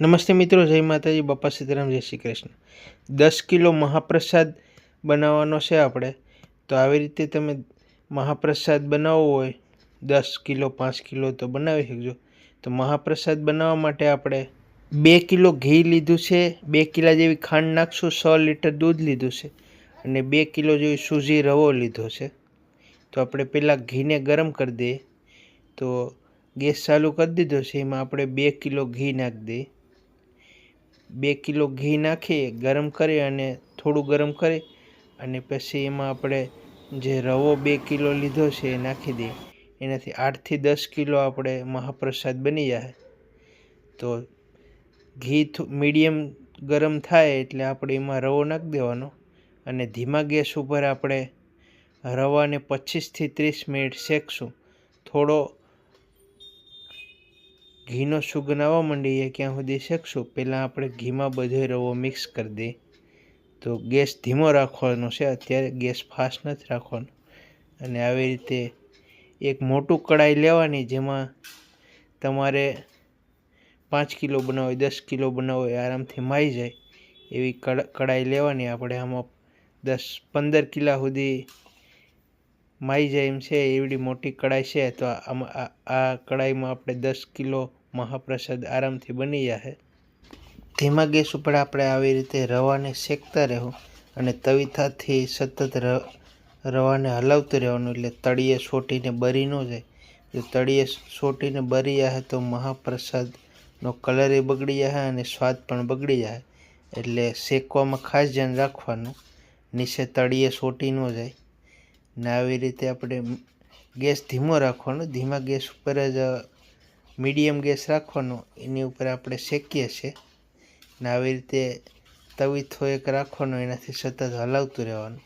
નમસ્તે મિત્રો, જય માતાજી, બાપા સીતારામ, જય શ્રી કૃષ્ણ. દસ કિલો મહાપ્રસાદ બનાવવાનો છે આપણે. તો આવી રીતે તમે મહાપ્રસાદ બનાવવો હોય, દસ કિલો, પાંચ કિલો તો બનાવી શકજો. તો મહાપ્રસાદ બનાવવા માટે આપણે બે કિલો ઘી લીધું છે, બે કિલા જેવી ખાંડ નાખશું, સો લીટર દૂધ લીધું છે અને બે કિલો જેવી સૂજી રવો લીધો છે. તો આપણે પહેલાં ઘીને ગરમ કરી દઈએ. તો ગેસ ચાલુ કરી દીધો છે, એમાં આપણે બે કિલો ઘી નાખી દઈએ. બે કિલો ઘી નાખીએ, ગરમ કરી અને થોડું ગરમ કરી અને પછી એમાં આપણે જે રવો બે કિલો લીધો છે એ નાખી દઈએ. એનાથી આઠથી દસ કિલો આપણે મહાપ્રસાદ બની જાય. તો ઘી મીડિયમ ગરમ થાય એટલે આપણે એમાં રવો નાખી દેવાનો અને ધીમા ગેસ ઉપર આપણે રવાને પચીસથી ત્રીસ મિનિટ શેકશું. થોડો ઘીનો સુગંધ આવવા માંડીએ ક્યાં સુધી શેકશું? પહેલાં આપણે ઘીમાં બધો રવો મિક્સ કરી દઈએ. તો ગેસ ધીમો રાખવાનો છે. અત્યારે ગેસ ફાસ્ટ નથી રાખવાનો. અને આવી રીતે એક મોટું કડાઈ લેવાની જેમાં તમારે પાંચ કિલો બનાવો હોય દસ કિલો બનાવો હોય આરામથી માઈ જાય. એવી કડાઈ લેવાની આપણે આમાં દસ, પંદર કિલા સુધી માઈ જાય એમ છે. એવડી મોટી કડાઈ છે. તો આમાં આ કડાઈમાં આપણે દસ કિલો મહાપ્રસાદ આરામથી બની જશે ધીમા ગેસ ઉપર આપણે આવી રીતે રવાને શેકતા રહેવું અને તવીથાથી સતત રવાને હલાવતું રહેવાનું એટલે તળિયે સોટીને બરી ન જાય. જો તળિયે સોટીને બરી જાય તો મહાપ્રસાદનો કલર એ બગડી જાય અને સ્વાદ પણ બગડી જાય એટલે શેકવામાં ખાસ ધ્યાન રાખવાનું. નીચે તળિયે સોટી ન જાય. ને આવી રીતે આપણે ગેસ ધીમો રાખવાનો. ધીમા ગેસ ઉપર જ મીડિયમ ગેસ રાખવાનો, એની ઉપર આપણે શેકીએ છીએ. ને આવી રીતે તવીથો એક રાખવાનો, એનાથી સતત હલાવતું રહેવાનું.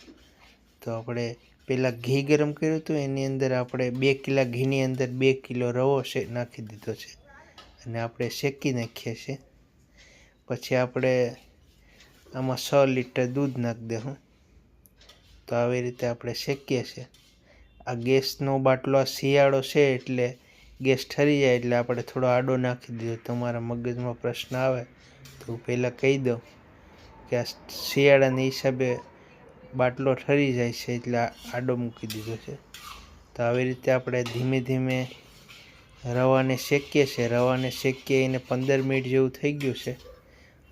તો આપણે પહેલાં ઘી ગરમ કર્યું હતું, એની અંદર આપણે બે કિલા ઘીની અંદર બે કિલો રવો છે, નાખી દીધો છે. અને આપણે શેકી નાખીએ છીએ. પછી આપણે આમાં સો લીટર દૂધ નાખી દઉં તો આવી રીતે આપણે શેકીએ છીએ. આ ગેસનો બાટલો શિયાળો છે એટલે ગેસ ઠરી જાય એટલે આપણે થોડો આડો નાખી દીધો. તમારા મગજમાં પ્રશ્ન આવે તો હું પહેલાં કહી દઉં કે આ શિયાળાના હિસાબે બાટલો ઠરી જાય છે એટલે આડો મૂકી દીધો છે. તો આવી રીતે આપણે ધીમે ધીમે રવાને શેકીએ છીએ. રવાને શેકીએ એને પંદર મિનિટ જેવું થઈ ગયું છે.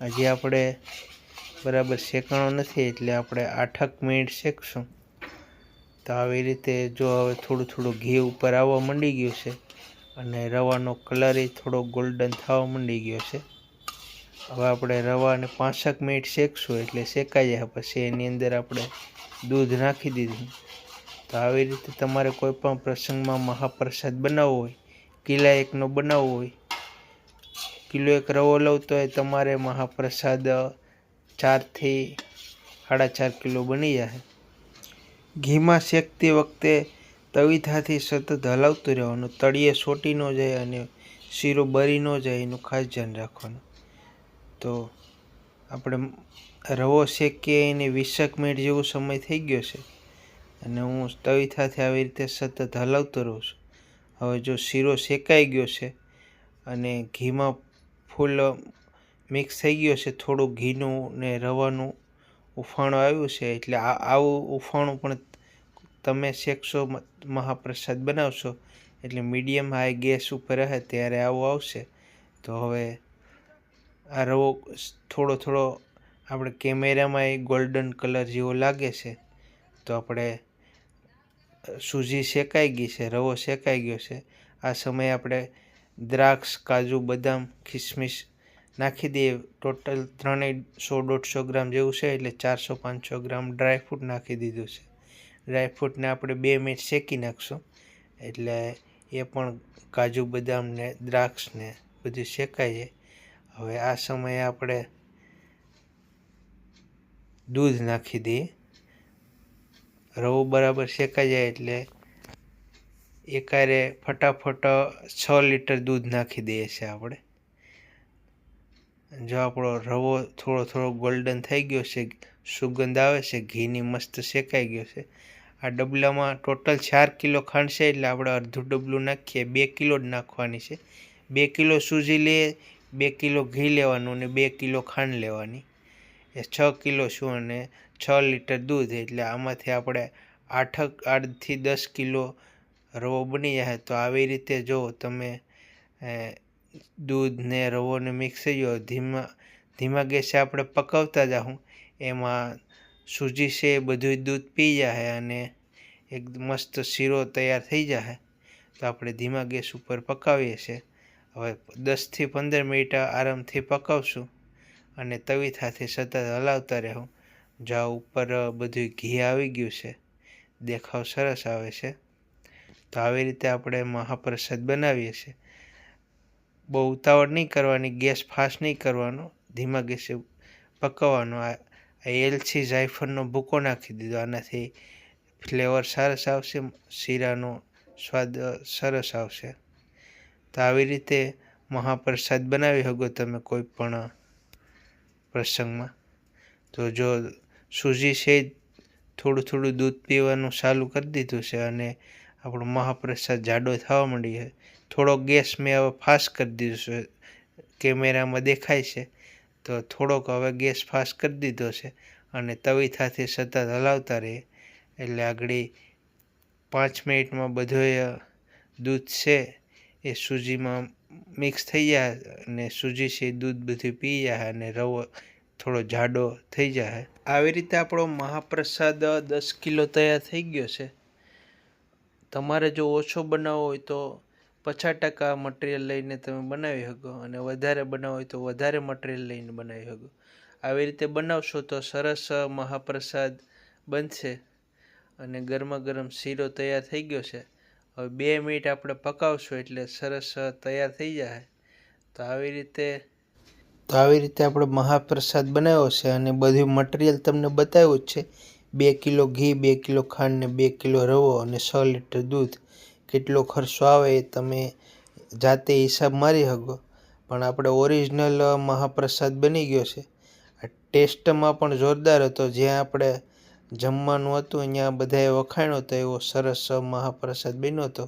હજી આપણે બરાબર શેકાણો નથી એટલે આપણે આઠક મિનિટ શેકશું. તો આવી રીતે જો હવે થોડું થોડું ઘી ઉપર આવવા માંડી ગયું છે અને રવાનો કલર એ થોડો ગોલ્ડન થવા માંડી ગયો છે. હવે આપણે રવાને પાંસઠ મિનિટ શેકશું એટલે શેકાઈ જાય. પછી એની અંદર આપણે દૂધ નાખી દીધું. તો આવી રીતે તમારે કોઈ પણ પ્રસંગમાં મહાપ્રસાદ બનાવવો હોય કિલા એકનો બનાવવો હોય કિલો એક રવો લઉં તો એ તમારે મહાપ્રસાદ ચારથી સાડા ચાર કિલો બની જાય. ઘીમાં શેકતી વખતે તવીથાથી સતત હલાવતું રહેવાનું, તળિયે સોટી ન જાય અને શીરો બરી ન જાય, એનું ખાસ ધ્યાન રાખવાનું. તો આપણે રવો શેકીએ એને વીસેક મિનિટ જેવો સમય થઈ ગયો છે અને હું તવીથાથી આવી રીતે સતત હલાવતો રહું છું. હવે જો શીરો શેકાઈ ગયો છે અને ઘીમાં ફૂલ મિક્સ થઈ ગયો છે, થોડું ઘીનું ને રવાનું ઉફાણું આવ્યું છે, એટલે આવું ઉફાણું પણ તમે શેકશો મહાપ્રસાદ બનાવશો, એટલે મીડિયમ હાઈ ગેસ ઉપર રહે ત્યારે આવું આવશે. તો હવે આ રવો થોડો થોડો આપણે કેમેરામાં એ ગોલ્ડન કલર જેવો લાગે છે. તો આપણે સૂજી શેકાઈ ગઈ છે, રવો શેકાઈ ગયો છે. આ સમયે આપણે દ્રાક્ષ, કાજુ, બદામ કિસમિસ નાખી દઈએ. ટોટલ ત્રણેય સો દોઢસો ગ્રામ જેવું છે, એટલે ચારસો પાંચસો ગ્રામ ડ્રાયફ્રૂટ નાખી દીધું છે. ડ્રાયફ્રૂટને આપણે બે મિનિટ શેકી નાખશું. એટલે એ પણ કાજુ બદામને દ્રાક્ષને બધું શેકાઈ જાય. હવે આ સમયે આપણે દૂધ નાખી દઈએ. રવો બરાબર શેકાઈ જાય એટલે એકારે ફટાફટ છ લીટર દૂધ નાખી દઈએ છીએ આપણે. જો આપણો રવો થોડો થોડો ગોલ્ડન થઈ ગયો છે, સુગંધ આવે છે, ઘીની મસ્ત શેકાઈ ગયો છે આ ડબલામાં ટોટલ ચાર કિલો ખાંડ છે, એટલે આપણે અડધું ડબલું નાખીએ. બે કિલો જ નાખવાની છે. બે કિલો સૂજી લઈએ બે કિલો ઘી લેવાનું અને બે કિલો ખાંડ લેવાની. એ છ કિલો શું અને છ લીટર દૂધ, એટલે આમાંથી આપણે આઠક, આઠથી દસ કિલો રવો બની જાય. તો આવી રીતે જો તમે દૂધ ને રવો મિક્સ થઈ ધીમા ધીમા ગેસે આપણે પકાવતા જાઉં એમાં સૂજી છે એ બધું દૂધ પી જાય અને એક મસ્ત શીરો તૈયાર થઈ જાય તો આપણે ધીમા ગેસ ઉપર પકાવીએ છીએ. હવે દસથી પંદર મિનિટ આરામથી પકાવશું અને તવી સાથે સતત હલાવતા રહેવું. જ્યાં ઉપર બધું ઘી આવી ગયું છે. દેખાવ સરસ આવે છે. તો આવી રીતે આપણે મહાપ્રસાદ બનાવીએ છીએ. બહુ ઉતાવળ નહીં કરવાની, ગેસ ફાસ્ટ નહીં કરવાનો, ધીમા ગેસે પકાવવાનો. આ એલચી જાયફળનો ભૂકો નાખી દીધો. આનાથી ફ્લેવર સરસ આવશે, શીરાનો સ્વાદ સરસ આવશે. તો આવી રીતે મહાપ્રસાદ બનાવી શકો તમે કોઈ પણ પ્રસંગમાં. તો જો સૂજી છે, થોડું થોડું દૂધ પીવાનું ચાલુ કરી દીધું છે અને આપણો મહાપ્રસાદ જાડો થવા માંડી છે. થોડો ગેસ મેં હવે ફાસ્ટ કરી દીધો છે. કેમેરામાં દેખાય છે. તો થોડોક હવે ગેસ ફાસ્ટ કરી દીધો છે અને તવી સાથે સતત હલાવતા રહીએ. એટલે આગળ પાંચ મિનિટમાં બધો દૂધ છે એ સૂજીમાં મિક્સ થઈ જાય અને સૂજી છે દૂધ બધું પી જાય અને રવો થોડો જાડો થઈ જાય. આવી રીતે આપણો મહાપ્રસાદ દસ કિલો તૈયાર થઈ ગયો છે. તમારે જો ઓછો બનાવવો હોય તો પચાસ ટકા મટીરિયલ લઈને તમે બનાવી શકો અને વધારે બનાવો હોય તો વધારે મટીરિયલ લઈને બનાવી શકો. આવી રીતે બનાવશો તો સરસ મહાપ્રસાદ બનશે અને ગરમા ગરમ શીરો તૈયાર થઈ ગયો છે. હવે બે મિનિટ આપણે પકાવશું એટલે સરસ તૈયાર થઈ જાય. તો આવી રીતે, તો આવી રીતે આપણે મહાપ્રસાદ બનાવ્યો છે અને બધું મટીરિયલ તમને બતાવ્યું જ છે. બે કિલો ઘી, બે કિલો ખાંડ ને બે કિલો રવો અને છ લીટર દૂધ. કેટલો ખર્ચો આવે એ તમે જાતે હિસાબ મારી શકો. પણ આપણે ઓરિજિનલ મહાપ્રસાદ બની ગયો છે. ટેસ્ટમાં પણ જોરદાર હતો. જ્યાં આપણે જમવાનું હતું, અહીંયા બધાએ વખાણ્યો હતો એવો સરસ મહાપ્રસાદ બન્યો હતો.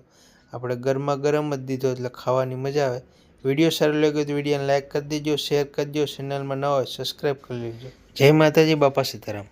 આપણે ગરમા ગરમ જ દીધો એટલે ખાવાની મજા આવે. વીડિયો સારો લાગ્યો તો વિડીયોને લાઇક કરી દેજો શેર કરી દેજો ચેનલમાં ન હોય સબસ્ક્રાઈબ કરી લેજો. જય માતાજી, બાપા સીતારામ.